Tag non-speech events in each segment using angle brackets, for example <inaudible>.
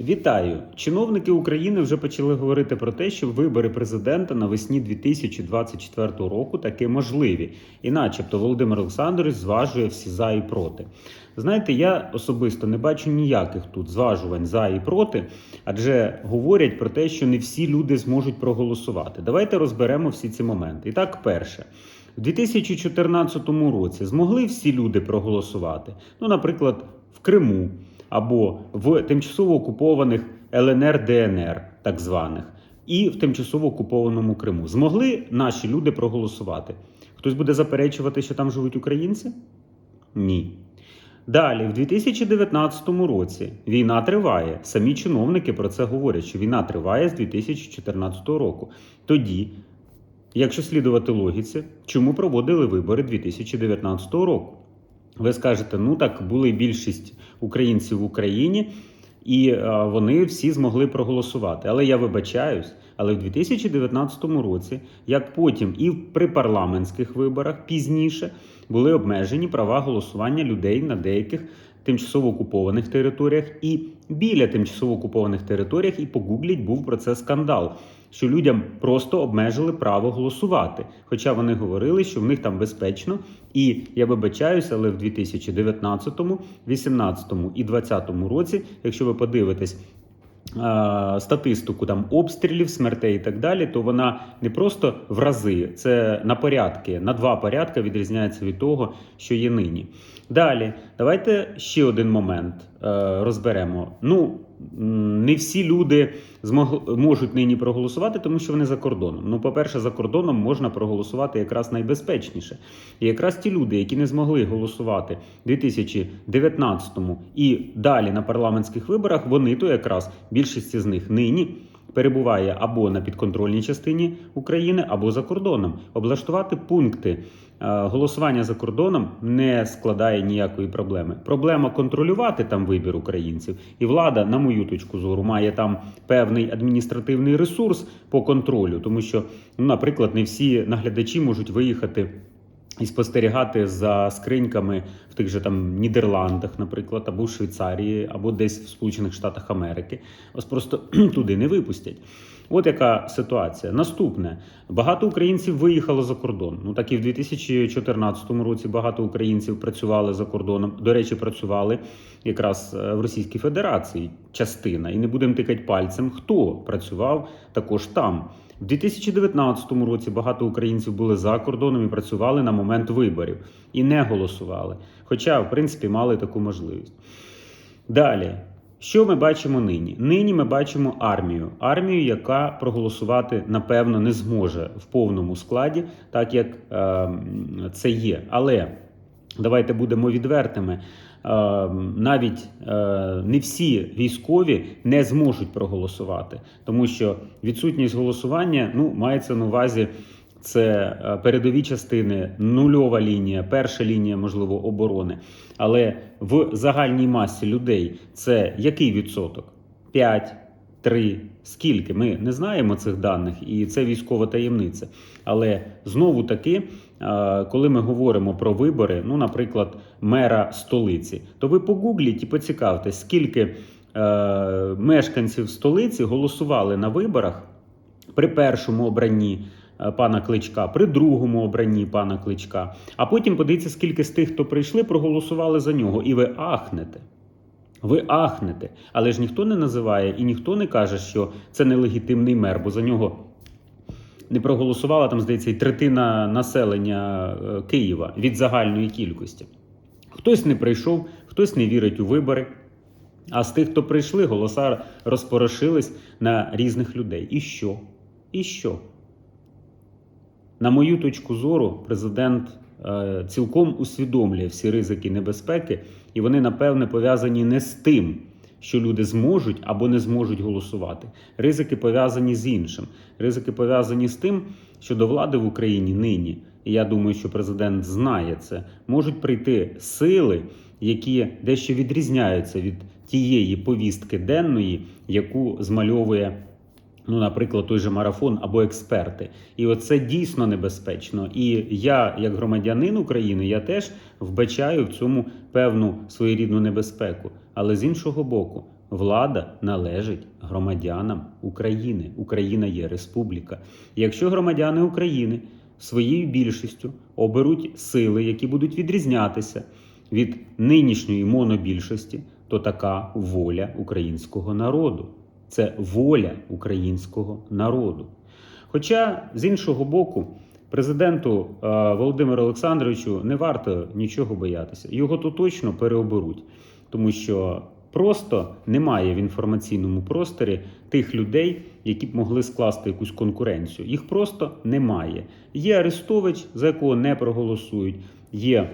Вітаю! Чиновники України вже почали говорити про те, що вибори президента навесні 2024 року таки можливі, і, начебто, Володимир Олександрович зважує всі за і проти. Знаєте, я особисто не бачу ніяких тут зважувань за і проти, адже говорять про те, що не всі люди зможуть проголосувати. Давайте розберемо всі ці моменти. І так, перше. У 2014 році змогли всі люди проголосувати. Ну, наприклад, в Криму або в тимчасово окупованих ЛНР ДНР, так званих, і в тимчасово окупованому Криму. Змогли наші люди проголосувати. Хтось буде заперечувати, що там живуть українці? Ні. Далі, в 2019 році війна триває. Самі чиновники про це говорять, що війна триває з 2014 року. Тоді, якщо слідувати логіці, чому проводили вибори 2019 року? Ви скажете, ну так були більшість українців в Україні, і е, вони всі змогли проголосувати. Але я вибачаюсь, але в 2019 році, як потім і при парламентських виборах пізніше, були обмежені права голосування людей на деяких тимчасово окупованих територіях і біля тимчасово окупованих територіях, і погугліть був про це скандал. Що людям просто обмежили право голосувати, хоча вони говорили, що в них там безпечно, і я вибачаюся, але в 2019, 2018 і 2020 році, якщо ви подивитесь статистику там обстрілів, смертей і так далі, то вона не просто в рази, це на порядки, на два порядки відрізняється від того, що є нині. Далі, давайте ще один момент е, розберемо. Ну, не всі люди змог, можуть нині проголосувати, тому що вони за кордоном. Ну, по-перше, за кордоном можна проголосувати якраз найбезпечніше. І якраз ті люди, які не змогли голосувати в 2019 і далі на парламентських виборах, вони то якраз більшість з них нині. Перебуває або на підконтрольній частині України, або за кордоном. Облаштувати пункти голосування за кордоном не складає ніякої проблеми. Проблема контролювати там вибір українців, і влада, на мою точку зору, має там певний адміністративний ресурс по контролю, тому що, ну, наприклад, не всі наглядачі можуть виїхати. І спостерігати за скриньками в тих же там Нідерландах, наприклад, або в Швейцарії, або десь в Сполучених Штатах Америки. Ось просто <clears throat> туди не випустять. От яка ситуація. Наступне багато українців виїхало за кордон. Ну так і в 2014 році багато українців працювали за кордоном. До речі, працювали якраз е, в Російській Федерації частина. І не будемо тикати пальцем, хто працював також там. В 2019 році багато українців були за кордоном і працювали на момент виборів і не голосували. Хоча, в принципі, мали таку можливість. Далі, що ми бачимо нині? Нині ми бачимо армію. Армію, яка проголосувати напевно не зможе в повному складі, так як е, це є. Але давайте будемо відвертими. Е, навіть е, не всі військові не зможуть проголосувати, тому що відсутність голосування ну мається на увазі. Це е, передові частини, нульова лінія, перша лінія, можливо, оборони. Але в загальній масі людей це який відсоток? 5, 3, скільки? Ми не знаємо цих даних, і це військова таємниця. Але знову таки, е, коли ми говоримо про вибори, ну, наприклад, мера столиці, то ви погугліть і поцікавтесь, скільки е, мешканців столиці голосували на виборах при першому обранні пана Кличка, при другому обранні пана Кличка. А потім подивіться, скільки з тих, хто прийшли, проголосували за нього, і ви ахнете. Ви ахнете, але ж ніхто не називає і ніхто не каже, що це нелегітимний мер, бо за нього не проголосувала там, здається, і третина населення е, Києва від загальної кількості. Хтось не прийшов, хтось не вірить у вибори. А з тих, хто прийшли, голоса розпорошились на різних людей. І що? І що? На мою точку зору, президент е, цілком усвідомлює всі ризики небезпеки, і вони, напевне, пов'язані не з тим, що люди зможуть або не зможуть голосувати. Ризики пов'язані з іншим. Ризики пов'язані з тим, що до влади в Україні нині, і я думаю, що президент знає це, можуть прийти сили, які дещо відрізняються від тієї повістки денної, яку змальовує. Ну, наприклад, той же марафон або експерти, і оце дійсно небезпечно. І я, як громадянин України, я теж вбачаю в цьому певну своєрідну небезпеку. Але з іншого боку, Влада належить громадянам України. Україна є республіка. Якщо громадяни України своєю більшістю оберуть сили, які будуть відрізнятися від нинішньої монобільшості, то така воля українського народу. Це воля українського народу. Хоча з іншого боку, президенту е, Володимиру Олександровичу не варто нічого боятися. Його то точно переоберуть, тому що просто немає в інформаційному просторі тих людей, які б могли скласти якусь конкуренцію. Їх просто немає. Є Арестович, за якого не проголосують. Є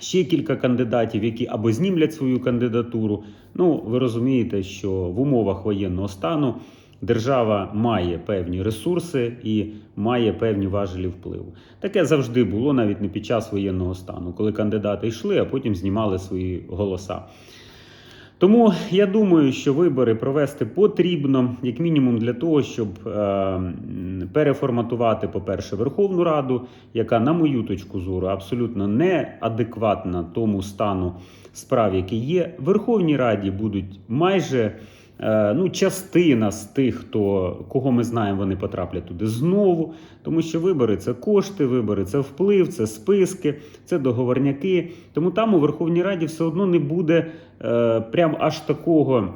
ще кілька кандидатів, які або знімлять свою кандидатуру. Ну, ви розумієте, що в умовах воєнного стану держава має певні ресурси і має певні важелі впливу. Таке завжди було навіть не під час воєнного стану, коли кандидати йшли, а потім знімали свої голоса. Тому я думаю, що вибори провести потрібно, як мінімум, для того, щоб е, переформатувати, по-перше, Верховну Раду, яка, на мою точку зору, абсолютно неадекватна тому стану справ, який є. В Верховній Раді будуть майже ну, частина з тих, хто кого ми знаємо, вони потраплять туди знову. Тому що вибори це кошти, вибори це вплив, це списки, це договорняки. Тому там у Верховній Раді все одно не буде е, прям аж такого.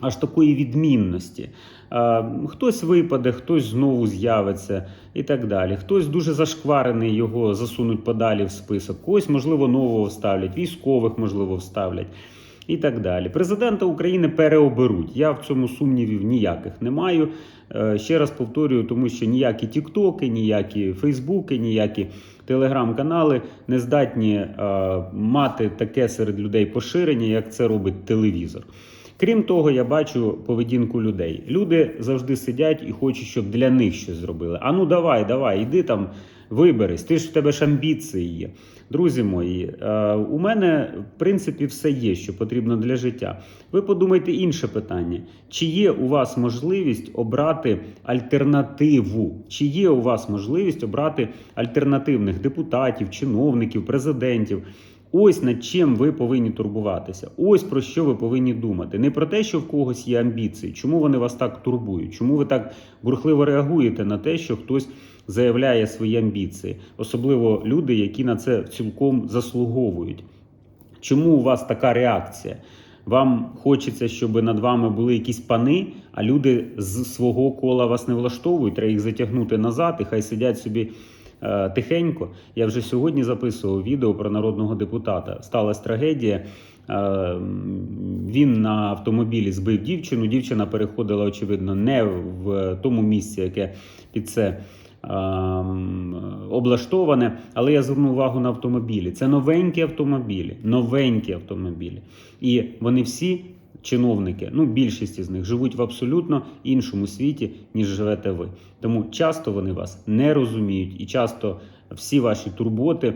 Аж такої відмінності. Е, Хтось випаде, хтось знову з'явиться і так далі. Хтось дуже зашкварений, його засунуть подалі в список. Когось, можливо, нового вставлять, військових, можливо, вставлять і так далі. Президента України переоберуть. Я в цьому сумнівів ніяких не маю. Е, Ще раз повторюю, тому що ніякі Тіктоки, ніякі Фейсбуки, ніякі телеграм-канали не здатні е, мати таке серед людей поширення, як це робить телевізор. Крім того, я бачу поведінку людей. Люди завжди сидять і хочуть, щоб для них щось зробили. А ну давай, давай, іди там, виберись. Ти ж в тебе ж амбіції є. Друзі мої, е, у мене в принципі все є, що потрібно для життя. Ви подумайте інше питання: чи є у вас можливість обрати альтернативу? Чи є у вас можливість обрати альтернативних депутатів, чиновників, президентів? Ось над чим ви повинні турбуватися. Ось про що ви повинні думати. Не про те, що в когось є амбіції, чому вони вас так турбують, чому ви так бурхливо реагуєте на те, що хтось заявляє свої амбіції, особливо люди, які на це цілком заслуговують. Чому у вас така реакція? Вам хочеться, щоб над вами були якісь пани, а люди з свого кола вас не влаштовують, треба їх затягнути назад і хай сидять собі е, тихенько. Я вже сьогодні записував відео про народного депутата. Сталася трагедія. Е, він на автомобілі збив дівчину. Дівчина переходила, очевидно, не в тому місці, яке під це облаштоване. Але я звернув увагу на автомобілі. Це новенькі автомобілі, новенькі автомобілі. І вони всі. Чиновники, ну більшість із них живуть в абсолютно іншому світі, ніж живете ви. Тому часто вони вас не розуміють, і часто всі ваші турботи,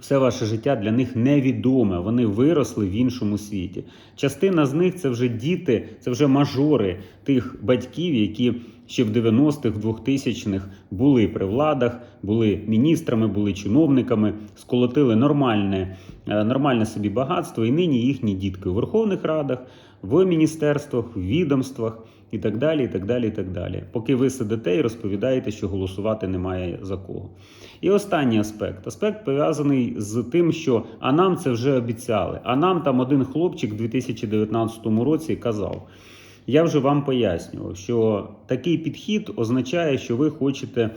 все ваше життя для них невідоме. Вони виросли в іншому світі. Частина з них це вже діти, це вже мажори тих батьків, які ще в 90-х, 2000-х були при владах, були міністрами, були чиновниками, сколотили нормальне, е, нормальне собі багатство, і нині їхні дітки у Верховних Радах, в міністерствах, в відомствах. І так далі, і так далі, і так далі. Поки ви сидите і розповідаєте, що голосувати немає за кого. І останній аспект. Аспект пов'язаний з тим, що а нам це вже обіцяли. А нам там один хлопчик у 2019 році казав. Я вже вам пояснював, що такий підхід означає, що ви хочете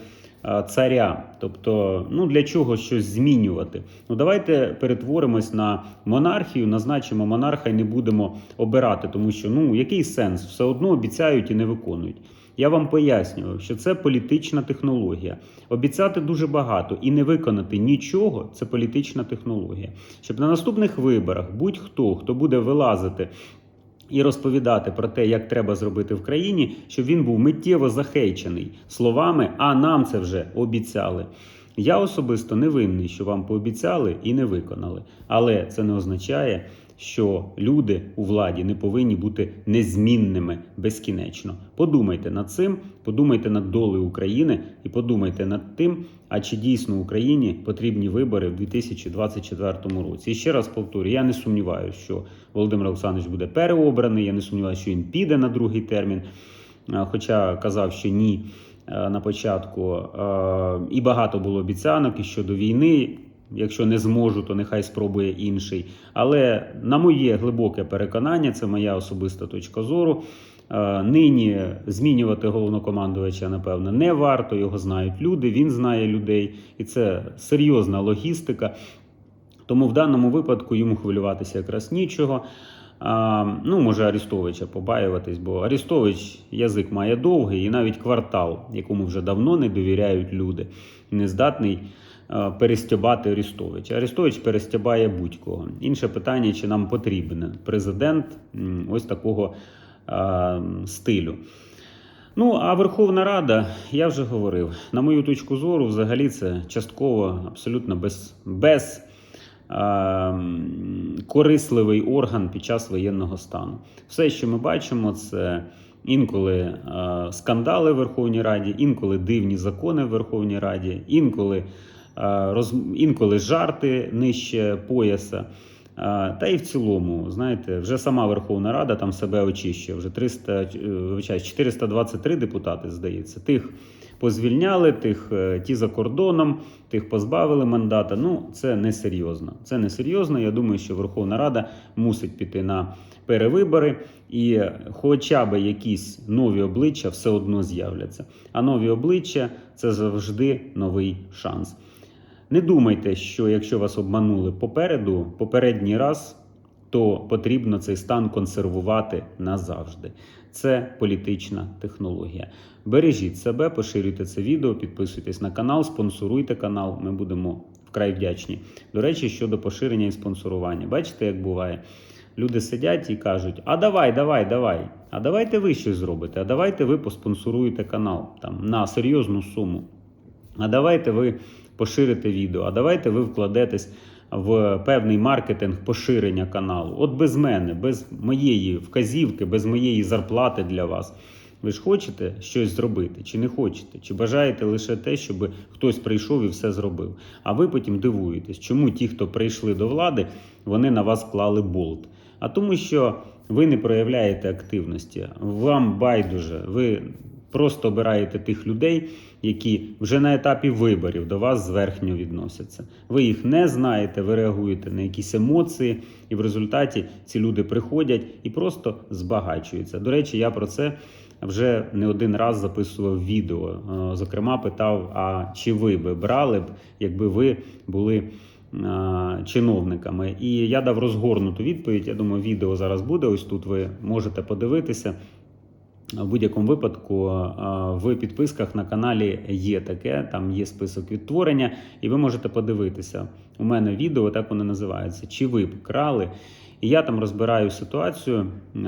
царя. Тобто, ну для чого щось змінювати? Ну давайте перетворимось на монархію, назначимо монарха і не будемо обирати, тому що ну який сенс? Все одно обіцяють і не виконують. Я вам пояснював, що це політична технологія. Обіцяти дуже багато і не виконати нічого це політична технологія. Щоб на наступних виборах будь-хто, хто буде вилазити і розповідати про те, як треба зробити в країні, щоб він був миттєво захейчений словами, а нам це вже обіцяли. Я особисто не винний, що вам пообіцяли і не виконали. Але це не означає, що люди у владі не повинні бути незмінними безкінечно. Подумайте над цим, подумайте над долею України і подумайте над тим, а чи дійсно Україні потрібні вибори в 2024 році. І ще раз повторю, я не сумніваюся, що Володимир Олександрович буде переобраний. Я не сумніваюся, що він піде на другий термін. Хоча казав, що ні е, на початку. Е, І багато було обіцянок і щодо війни. Якщо не зможу, то нехай спробує інший. Але на моє глибоке переконання, це моя особиста точка зору. е, Нині змінювати головнокомандувача, напевно, не варто. Його знають люди, він знає людей, і це серйозна логістика. Тому в даному випадку йому хвилюватися якраз нічого. Ну, може, Арістовича побаюватись, бо Арістович язик має довгий, і навіть квартал, якому вже давно не довіряють люди, не здатний перестябати Арістовича. Арістович перестябає будь-кого. Інше питання, чи нам потрібен президент ось такого стилю. Ну, а Верховна Рада, я вже говорив, на мою точку зору, взагалі це частково абсолютно без, без корисливий орган під час воєнного стану. Все, що ми бачимо, це інколи скандали в Верховній Раді, інколи дивні закони в Верховній Раді, інколи, роз, інколи жарти нижче пояса. Та і в цілому, знаєте, вже сама Верховна Рада там себе очищує. Вже 300, е, 423 депутати, здається. Тих позвільняли, тих е, ті за кордоном, тих позбавили мандата. Ну, це несерйозно. Це несерйозно. Я думаю, що Верховна Рада мусить піти на перевибори, і хоча б якісь нові обличчя все одно з'являться. А нові обличчя це завжди новий шанс. Не думайте, що якщо вас обманули попереду, попередній раз, то потрібно цей стан консервувати назавжди. Це політична технологія. Бережіть себе, поширюйте це відео, підписуйтесь на канал, спонсоруйте канал. Ми будемо вкрай вдячні. До речі, щодо поширення і спонсорування. Бачите, як буває? Люди сидять і кажуть: а давай, давай, давай. А давайте ви щось зробите, а давайте ви поспонсоруєте канал там на серйозну суму. А давайте ви поширите відео, а давайте ви вкладетесь в певний маркетинг поширення каналу. От без мене, без моєї вказівки, без моєї зарплати для вас. Ви ж хочете щось зробити, чи не хочете? Чи бажаєте лише те, щоб хтось прийшов і все зробив? А ви потім дивуєтесь, чому ті, хто прийшли до влади, вони на вас клали болт. А тому, що ви не проявляєте активності, вам байдуже, ви просто обираєте тих людей, які вже на етапі виборів до вас зверхньо відносяться. Ви їх не знаєте, ви реагуєте на якісь емоції, і в результаті ці люди приходять і просто збагачуються. До речі, я про це вже не один раз записував відео. Е, Зокрема, питав: а чи ви би брали б, якби ви були е, чиновниками? І я дав розгорнуту відповідь. Я думаю, відео зараз буде. Ось тут ви можете подивитися. В будь-якому випадку е, в підписках на каналі є таке, там є список відтворення, і ви можете подивитися. У мене відео, так воно називається. Чи ви б крали? І я там розбираю ситуацію, е,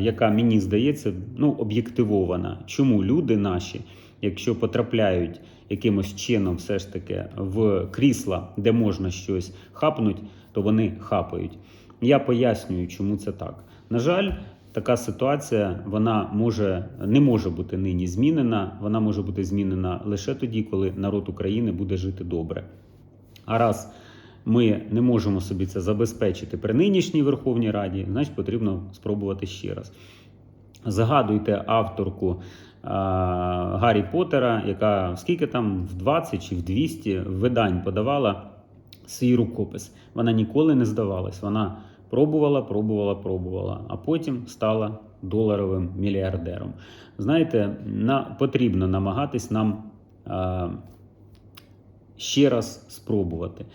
яка мені здається ну, об'єктивована. Чому люди наші, якщо потрапляють якимось чином, все ж таки в крісла, де можна щось хапнути, то вони хапають. Я пояснюю, чому це так. На жаль. Така ситуація вона може не може бути нині змінена. Вона може бути змінена лише тоді, коли народ України буде жити добре. А раз ми не можемо собі це забезпечити при нинішній Верховній Раді, значить потрібно спробувати ще раз. Загадуйте авторку а, Гаррі Поттера, яка скільки там в 20 чи в 200 видань подавала свій рукопис. Вона ніколи не здавалась. Вона пробувала, пробувала, пробувала, а потім стала доларовим мільярдером. Знаєте, на, потрібно намагатись нам а, ще раз спробувати.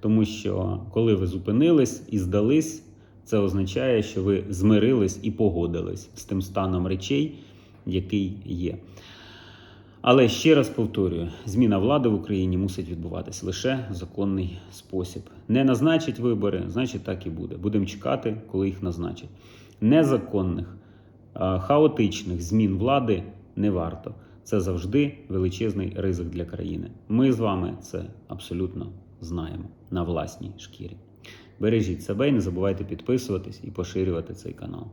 Тому що коли ви зупинились і здались, це означає, що ви змирились і погодились з тим станом речей, який є. Але ще раз повторюю: зміна влади в Україні мусить відбуватись лише в законний спосіб. Не назначить вибори, значить так і буде. Будемо чекати, коли їх назначать. Незаконних, хаотичних змін влади не варто. Це завжди величезний ризик для країни. Ми з вами це абсолютно знаємо на власній шкірі. Бережіть себе і не забувайте підписуватись і поширювати цей канал.